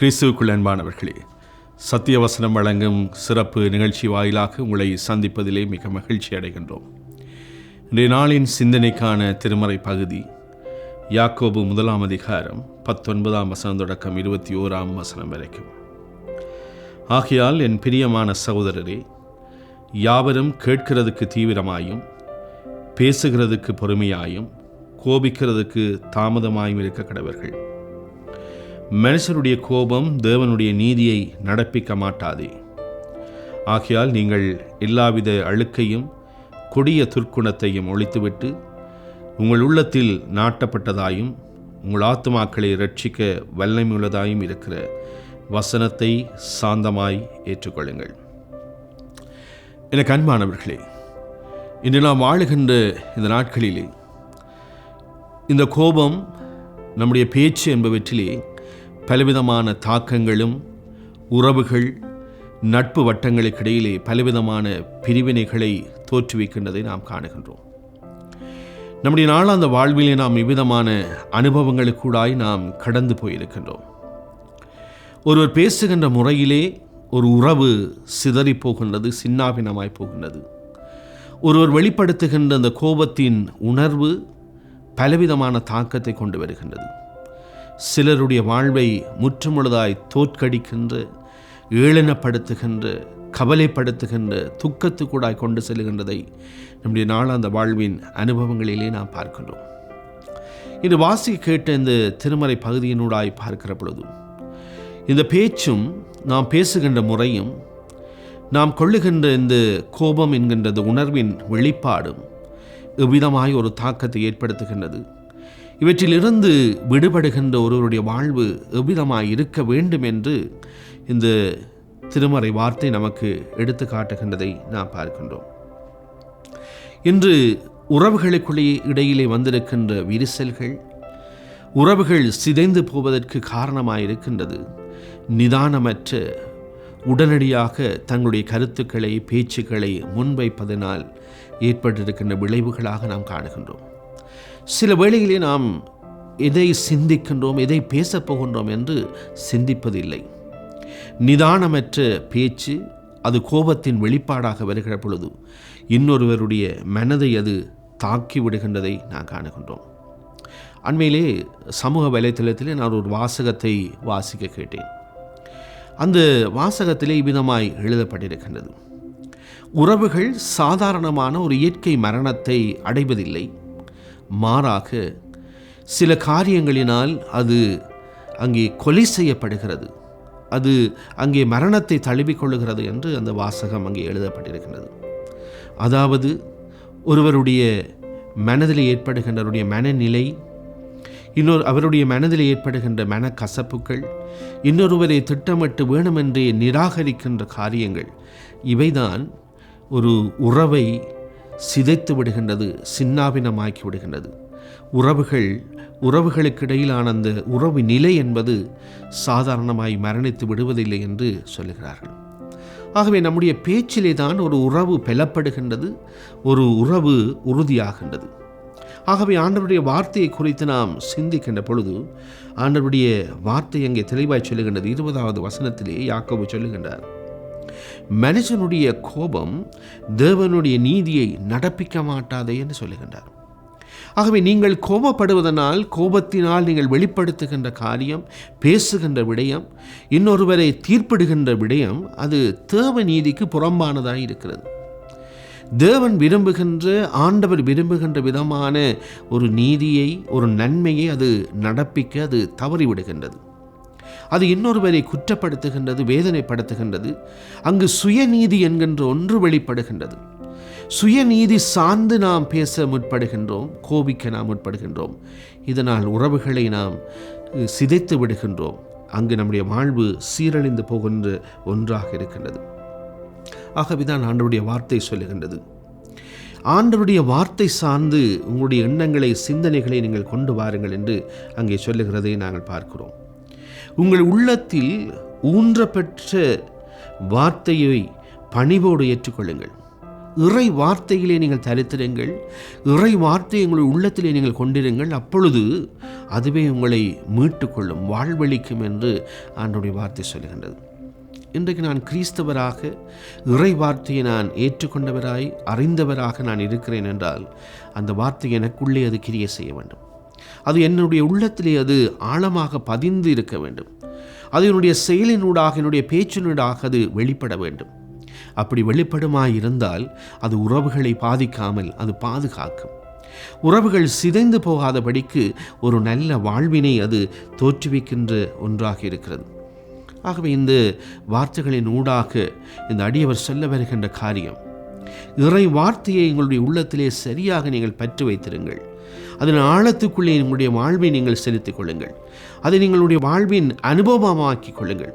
கிறிஸ்துவுக்குள் அன்பானவர்களே சத்தியவசனம் வழங்கும் சிறப்பு நிகழ்ச்சி வாயிலாக உங்களை சந்திப்பதிலே மிக மகிழ்ச்சி அடைகின்றோம். இன்றைய நாளின் சிந்தனைக்கான திருமறை பகுதி யாக்கோபு முதலாம் அதிகாரம் பத்தொன்பதாம் வசனம் தொடக்கம் இருபத்தி ஓராம் வசனம் வரைக்கும். ஆகையால் என் பிரியமான சகோதரரே யாவரும் கேட்கிறதுக்கு தீவிரமாயும் பேசுகிறதுக்கு பொறுமையாயும் கோபிக்கிறதுக்கு தாமதமாயும் இருக்க கடவர்கள். மனுஷருடைய கோபம் தேவனுடைய நீதியை நடப்பிக்க மாட்டாதே. ஆகையால் நீங்கள் எல்லாவித அழுக்கையும் கொடிய துர்க்குணத்தையும் ஒழித்துவிட்டு உங்கள் உள்ளத்தில் நாட்டப்பட்டதாயும் உங்கள் ஆத்துமாக்களை ரட்சிக்க வல்லமையுள்ளதாயும் இருக்கிற வசனத்தை சாந்தமாய் ஏற்றுக்கொள்ளுங்கள். எனக்கு அன்பானவர்களே இன்று நாம் வாழுகின்ற இந்த நாட்களிலே இந்த கோபம் நம்முடைய பேச்சு என்பவற்றிலே பலவிதமான தாக்கங்களும் உறவுகள் நட்பு வட்டங்களுக்கு இடையிலே பலவிதமான பிரிவினைகளை தோற்றுவிக்கின்றதை நாம் காணுகின்றோம். நம்முடைய நாளாந்த வாழ்விலே நாம் இவ்விதமான அனுபவங்களுக்கூடாய் நாம் கடந்து போயிருக்கின்றோம். ஒருவர் பேசுகின்ற முறையிலே ஒரு உறவு சிதறி போகின்றது சின்னாபினமாய் போகின்றது. ஒருவர் வெளிப்படுத்துகின்ற அந்த கோபத்தின் உணர்வு பலவிதமான தாக்கத்தை கொண்டு வருகின்றது. சிலருடைய வாழ்வை முற்றுமுழுதாய் தோற்கடிக்கின்ற ஏளனப்படுத்துகின்ற கவலைப்படுத்துகின்ற துக்கத்துக்கூடாய் கொண்டு செல்கின்றதை நம்முடைய நாளாந்த வாழ்வின் அனுபவங்களிலே நாம் பார்க்கின்றோம். இன்று வாசி கேட்ட இந்த திருமறை பகுதியினூடாய் பார்க்கிற பொழுதும் இந்த பேச்சும் நாம் பேசுகின்ற முறையும் நாம் கொள்ளுகின்ற இந்த கோபம் என்கின்ற உணர்வின் வெளிப்பாடும் எவ்விதமாய் ஒரு தாக்கத்தை ஏற்படுத்துகின்றது. இவற்றிலிருந்து விடுபடுகின்ற ஒருவருடைய வாழ்வு எவ்விதமாய் இருக்க வேண்டும் என்று இந்த திருமறை வார்த்தை நமக்கு எடுத்து காட்டுகின்றதை நாம் பார்க்கின்றோம். இன்று உறவுகளுக்குள்ளே இடையிலே வந்திருக்கின்ற விரிசல்கள் உறவுகள் சிதைந்து போவதற்கு காரணமாயிருக்கின்றது நிதானமற்ற உடனடியாக தங்களுடைய கருத்துக்களை பேச்சுக்களை முன்வைப்பதனால் ஏற்பட்டிருக்கின்ற விளைவுகளாக நாம் காணுகின்றோம். சில வேளையிலே நாம் எதை சிந்திக்கின்றோம் எதை பேசப் போகின்றோம் என்று சிந்திப்பதில்லை. நிதானமற்ற பேச்சு அது கோபத்தின் வெளிப்பாடாக வருகிற பொழுது இன்னொருவருடைய மனதை அது தாக்கி விடுகின்றதை நான் காணுகின்றோம். அண்மையிலே சமூக வலைத்தளத்திலே நான் ஒரு வாசகத்தை வாசிக்க கேட்டேன். அந்த வாசகத்திலே இவ்விதமாய் எழுதப்பட்டிருக்கின்றது. உறவுகள் சாதாரணமான ஒரு இயற்கை மரணத்தை அடைவதில்லை. மாறாக சில காரியங்களினால் அது அங்கே கொலை செய்யப்படுகிறது. அது அங்கே மரணத்தை தழுவிக்கொள்ளுகிறது என்று அந்த வாசகம் அங்கே எழுதப்பட்டிருக்கின்றது அதாவது ஒருவருடைய மனதில் ஏற்படுகின்ற அவருடைய மனநிலை இன்னொரு அவருடைய மனதில் ஏற்படுகின்ற மனக்கசப்புகள் இன்னொருவரை திட்டமிட்டு வேணுமென்றே நிராகரிக்கின்ற காரியங்கள் இவைதான் ஒரு உறவை சிதைத்து விடுகின்றது சின்னாபினமாக்கி விடுகின்றது. உறவுகள் உறவுகளுக்கிடையிலான அந்த உறவு நிலை என்பது சாதாரணமாய் மரணித்து விடுவதில்லை என்று சொல்லுகிறார்கள். ஆகவே நம்முடைய பேச்சிலே தான் ஒரு உறவு பெலப்படுகின்றது ஒரு உறவு உறுதியாகின்றது. ஆகவே ஆண்டவருடைய வார்த்தையை குறித்து நாம் சிந்திக்கின்ற பொழுது ஆண்டவருடைய வார்த்தை அங்கே தெளிவாய் சொல்லுகின்றது இருபதாவது வசனத்திலே யாக்கோபு சொல்லுகின்றார் மனுஷனுடைய கோபம் தேவனுடைய நீதியை நடப்பிக்க மாட்டாதே என்று சொல்லுகின்றார். ஆகவே நீங்கள் கோபப்படுவதனால் கோபத்தினால் நீங்கள் வெளிப்படுத்துகின்ற காரியம் பேசுகின்ற விடயம் இன்னொருவரை தீர்ப்பிடுகின்ற விடயம் அது தேவ நீதிக்கு புறம்பானதாக இருக்கிறது. தேவன் விரும்புகின்ற ஆண்டவர் விரும்புகின்ற விதமான ஒரு நீதியை ஒரு நன்மையை அது நடப்பிக்க அது தவறிவிடுகின்றது. அது இன்னொருவரை குற்றப்படுத்துகின்றது வேதனைப்படுத்துகின்றது. அங்கு சுயநீதி என்கின்ற ஒன்று வெளிப்படுகின்றது. சுயநீதி சார்ந்து நாம் பேச முற்படுகின்றோம் கோபிக்க நாம் முற்படுகின்றோம். இதனால் உறவுகளை நாம் சிதைத்து விடுகின்றோம். அங்கு நம்முடைய வாழ்வு சீரழிந்து போகின்ற ஒன்றாக இருக்கின்றது. ஆகவேதான் ஆண்டவருடைய வார்த்தை சொல்லுகின்றது. ஆண்டவருடைய வார்த்தை சார்ந்து உங்களுடைய எண்ணங்களை சிந்தனைகளை நீங்கள் கொண்டு வாருங்கள் என்று அங்கே சொல்லுகிறதை நாங்கள் பார்க்கிறோம். உங்கள் உள்ளத்தில் ஊன்றப்பெற்ற வார்த்தையை பணிவோடு ஏற்றுக்கொள்ளுங்கள். இறை வார்த்தையிலே நீங்கள் தரித்திருங்கள். இறை வார்த்தை உங்கள் உள்ளத்திலே நீங்கள் கொண்டிருங்கள். அப்பொழுது அதுவே உங்களை மீட்டுக்கொள்ளும் வாழ்வழிக்கும் என்று ஆண்டோடைய வார்த்தை சொல்லுகின்றது. இன்றைக்கு நான் கிறிஸ்தவராக இறை வார்த்தையை நான் ஏற்றுக்கொண்டவராய் அறிந்தவராக நான் இருக்கிறேன் என்றால் அந்த வார்த்தை எனக்குள்ளே அது கிரிய செய்ய வேண்டும். அது என்னுடைய உள்ளத்திலே அது ஆழமாக பதிந்து இருக்க வேண்டும். அது என்னுடைய செயலினூடாக என்னுடைய பேச்சினூடாக அது வெளிப்பட வேண்டும். அப்படி வெளிப்படுமாய் இருந்தால் அது உறவுகளை பாதிக்காமல் அது பாதுகாக்கும். உறவுகள் சிதைந்து போகாதபடிக்கு ஒரு நல்ல வாழ்வினை அது தோற்றுவிக்கின்ற ஒன்றாக இருக்கிறது. ஆகவே இந்த வார்த்தைகளின் ஊடாக இந்த அடியவர் சொல்ல வருகின்ற காரியம் இறை வார்த்தையை எங்களுடைய உள்ளத்திலே சரியாக நீங்கள் பற்று வைத்திருங்கள். அதன் ஆழத்துக்குள்ளே உங்களுடைய வாழ்வை நீங்கள் செலுத்திக் கொள்ளுங்கள். அதை நீங்களுடைய வாழ்வின் அனுபவமாக்கிக் கொள்ளுங்கள்.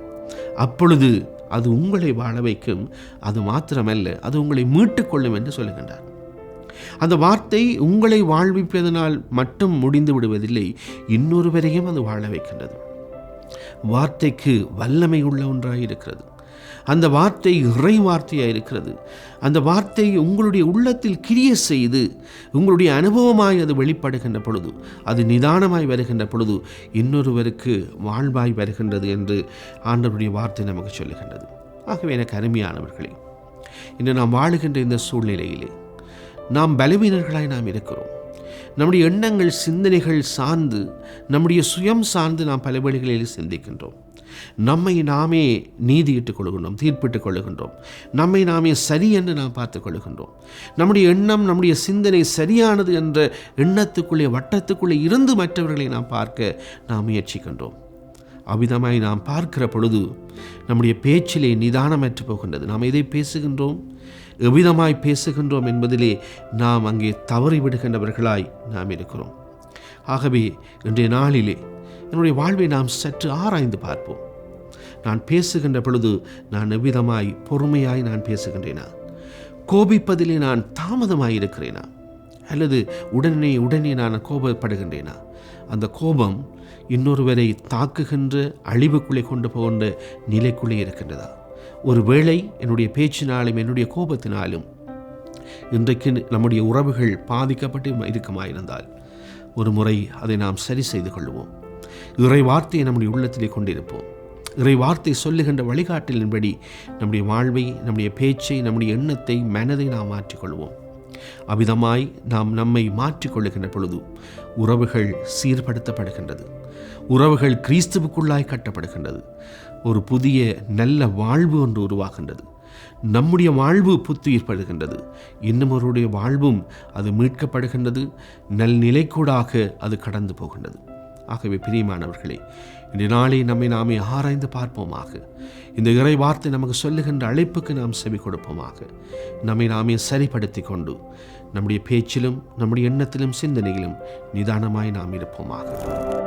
அப்பொழுது அது உங்களை வாழ வைக்கும். அது மாத்திரமல்ல அது உங்களை மீட்டுக்கொள்ளும் என்று சொல்லுகின்றார். அந்த வார்த்தை உங்களை வாழ்விப்பதனால் மட்டும் முடிந்து விடுவதில்லை இன்னொருவரையும் அது வாழ வைக்கின்றது. வார்த்தைக்கு வல்லமை உள்ள ஒன்றாக இருக்கிறது அந்த வார்த்தை இறை வார்த்தையாக இருக்கிறது. அந்த வார்த்தை உங்களுடைய உள்ளத்தில் கிரிய செய்து உங்களுடைய அனுபவமாய் அது வெளிப்படுகின்ற பொழுது அது நிதானமாய் வருகின்ற பொழுது இன்னொருவருக்கு வாழ்வாய் வருகின்றது என்று ஆண்டவருடைய வார்த்தை நமக்கு சொல்லுகின்றது. ஆகவே எனக்கு அருமையானவர்களே இன்று நாம் வாழுகின்ற இந்த சூழ்நிலையிலே நாம் பலவீனர்களாய் நாம் இருக்கிறோம். நம்முடைய எண்ணங்கள் சிந்தனைகள் சார்ந்து நம்முடைய சுயம் சார்ந்து நாம் பல வழிகளில் சிந்திக்கின்றோம். நம்மை நாமே நீதியிட்டுக் கொள்கின்றோம் தீர்ப்பிட்டுக் கொள்கின்றோம். நம்மை நாமே சரி என்று நாம் பார்த்துக் கொள்கின்றோம். நம்முடைய எண்ணம் நம்முடைய சிந்தனை சரியானது என்ற எண்ணத்துக்குள்ளே வட்டத்துக்குள்ளே இருந்து மற்றவர்களை நாம் பார்க்க நாம் முயற்சிக்கின்றோம். அவ்விதமாய் நாம் பார்க்கிற பொழுது நம்முடைய பேச்சிலே நிதானமற்று போகின்றது. நாம் எதை பேசுகின்றோம்? எவ்விதமாய் பேசுகின்றோம் என்பதிலே நாம் அங்கே தவறிவிடுகின்றவர்களாய் நாம் இருக்கிறோம். ஆகவே இன்றைய நாளிலே என்னுடைய வாழ்வை நாம் சற்று ஆராய்ந்து பார்ப்போம். நான் பேசுகின்ற பொழுது நான் எவ்விதமாய் பொறுமையாய் நான் பேசுகின்றேனா? கோபிப்பதிலே நான் தாமதமாய் இருக்கிறேனா? அல்லது உடனே உடனே நான் கோபப்படுகின்றேனா? அந்த கோபம் இன்னொருவரை தாக்குகின்ற அழிவுக்குள்ளே கொண்டு போகின்ற நிலைக்குள்ளே இருக்கின்றதா? ஒருவேளை என்னுடைய பேச்சினாலும் என்னுடைய கோபத்தினாலும் இன்றைக்கு நம்முடைய உறவுகள் பாதிக்கப்பட்டு இருக்குமாயிருந்தால் ஒரு முறை அதை நாம் சரி செய்து கொள்வோம். இறை வார்த்தையை நம்முடைய உள்ளத்திலே கொண்டிருப்போம். இறை வார்த்தை சொல்லுகின்ற வழிகாட்டலின்படி நம்முடைய வாழ்வை நம்முடைய பேச்சை நம்முடைய எண்ணத்தை மனதை நாம் மாற்றிக்கொள்வோம். அவ்விதமாய் நாம் நம்மை மாற்றிக்கொள்ளுகின்ற பொழுது உறவுகள் சீர்படுத்தப்படுகின்றது. உறவுகள் கிறிஸ்துவுக்குள்ளாய் கட்டப்படுகின்றது. ஒரு புதிய நல்ல வாழ்வு ஒன்று உருவாகின்றது. நம்முடைய வாழ்வு புத்துயிர்ப்படுகின்றது. இன்னுமொருடைய வாழ்வும் அது மீட்கப்படுகின்றது. நல்நிலைக்கூடாக அது கடந்து போகின்றது. ஆகவே பிரியமானவர்களே இந்த நாளை நம்மை நாமே ஆராய்ந்து பார்ப்போமாக. இந்த இறை வார்த்தை நமக்கு சொல்லுகின்ற அழைப்புக்கு நாம் செவி கொடுப்போமாக. நம்மை நாமே சரிப்படுத்தி கொண்டு நம்முடைய பேச்சிலும் நம்முடைய எண்ணத்திலும் சிந்தனையிலும் நிதானமாய் நாம் இருப்போமாக.